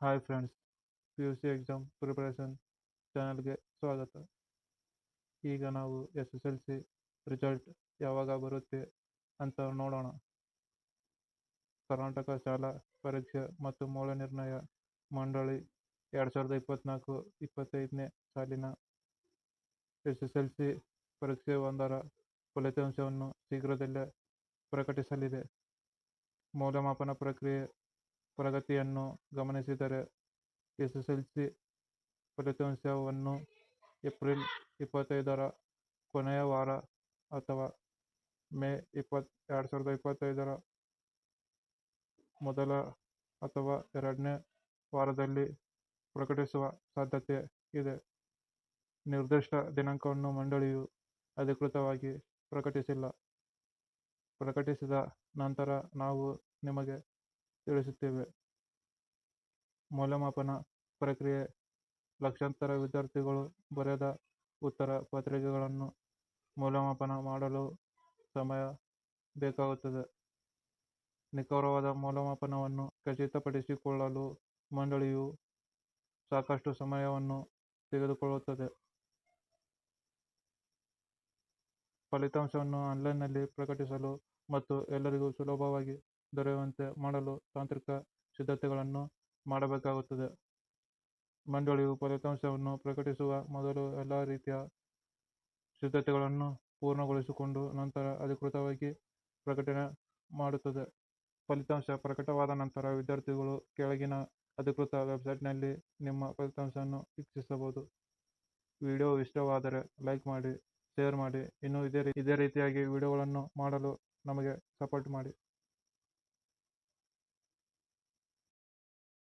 Hi friends P U C exam preparation ಚಾನಲ್ಗೆ ಸ್ವಾಗತ. ಈಗ ನಾವು S S L C result ಯಾವಾಗ ಬರುತ್ತೆ ಅಂತ ನೋಡೋಣ. ಕರ್ನಾಟಕ ಶಾಲಾ ಪರೀಕ್ಷೆ ಮತ್ತು ಮೌಲ್ಯನಿರ್ಣಯ ಮಂಡಳಿ ಎರಡು ಸಾವಿರದ ಇಪ್ಪತ್ತ್ನಾಲ್ಕು ಇಪ್ಪತ್ತೈದನೇ ಸಾಲಿನ ಎಸ್ ಎಸ್ ಎಲ್ ಸಿ ಪರೀಕ್ಷೆ ಒಂದರ ಫಲಿತಾಂಶವನ್ನು ಶೀಘ್ರದಲ್ಲೇ ಪ್ರಕಟಿಸಲಿದೆ. ಮೌಲ್ಯಮಾಪನ ಪ್ರಕ್ರಿಯೆ ಪ್ರಗತಿಯನ್ನು ಗಮನಿಸಿದರೆ ಎಸ್ ಎಸ್ ಎಲ್ ಸಿ ಫಲಿತಾಂಶವನ್ನು ಏಪ್ರಿಲ್ ಇಪ್ಪತ್ತೈದರ ಕೊನೆಯ ವಾರ ಅಥವಾ ಮೇ ಇಪ್ಪತ್ ಎರಡು ಸಾವಿರದ ಇಪ್ಪತ್ತೈದರ ಮೊದಲ ಅಥವಾ ಎರಡನೇ ವಾರದಲ್ಲಿ ಪ್ರಕಟಿಸುವ ಸಾಧ್ಯತೆ ಇದೆ. ನಿರ್ದಿಷ್ಟ ದಿನಾಂಕವನ್ನು ಮಂಡಳಿಯು ಅಧಿಕೃತವಾಗಿ ಪ್ರಕಟಿಸಿಲ್ಲ. ಪ್ರಕಟಿಸಿದ ನಂತರ ನಾವು ನಿಮಗೆ ತಿಳಿಸುತ್ತೇವೆ ಮೌಲ್ಯಮಾಪನ ಪ್ರಕ್ರಿಯೆ, ಲಕ್ಷಾಂತರ ವಿದ್ಯಾರ್ಥಿಗಳು ಬರೆದ ಉತ್ತರ ಪತ್ರಿಕೆಗಳನ್ನು ಮೌಲ್ಯಮಾಪನ ಮಾಡಲು ಸಮಯ ಬೇಕಾಗುತ್ತದೆ. ನಿಖರವಾದ ಮೌಲ್ಯಮಾಪನವನ್ನು ಖಚಿತಪಡಿಸಿಕೊಳ್ಳಲು ಮಂಡಳಿಯು ಸಾಕಷ್ಟು ಸಮಯವನ್ನು ತೆಗೆದುಕೊಳ್ಳುತ್ತದೆ. ಫಲಿತಾಂಶವನ್ನು ಆನ್ಲೈನ್ನಲ್ಲಿ ಪ್ರಕಟಿಸಲು ಮತ್ತು ಎಲ್ಲರಿಗೂ ಸುಲಭವಾಗಿ ದೊರೆಯುವಂತೆ ಮಾಡಲು ತಾಂತ್ರಿಕ ಸಿದ್ಧತೆಗಳನ್ನು ಮಾಡಬೇಕಾಗುತ್ತದೆ. ಮಂಡಳಿಯು ಫಲಿತಾಂಶವನ್ನು ಪ್ರಕಟಿಸುವ ಮೊದಲು ಎಲ್ಲ ರೀತಿಯ ಸಿದ್ಧತೆಗಳನ್ನು ಪೂರ್ಣಗೊಳಿಸಿಕೊಂಡು ನಂತರ ಅಧಿಕೃತವಾಗಿ ಪ್ರಕಟಣೆ ಮಾಡುತ್ತದೆ. ಫಲಿತಾಂಶ ಪ್ರಕಟವಾದ ನಂತರ ವಿದ್ಯಾರ್ಥಿಗಳು ಕೆಳಗಿನ ಅಧಿಕೃತ ವೆಬ್ಸೈಟ್ನಲ್ಲಿ ನಿಮ್ಮ ಫಲಿತಾಂಶವನ್ನು ವೀಕ್ಷಿಸಬಹುದು. ವಿಡಿಯೋ ಇಷ್ಟವಾದರೆ ಲೈಕ್ ಮಾಡಿ, ಶೇರ್ ಮಾಡಿ. ಇನ್ನೂ ಇದೇ ರೀತಿಯಾಗಿ ವಿಡಿಯೋಗಳನ್ನು ಮಾಡಲು ನಮಗೆ ಸಪೋರ್ಟ್ ಮಾಡಿ.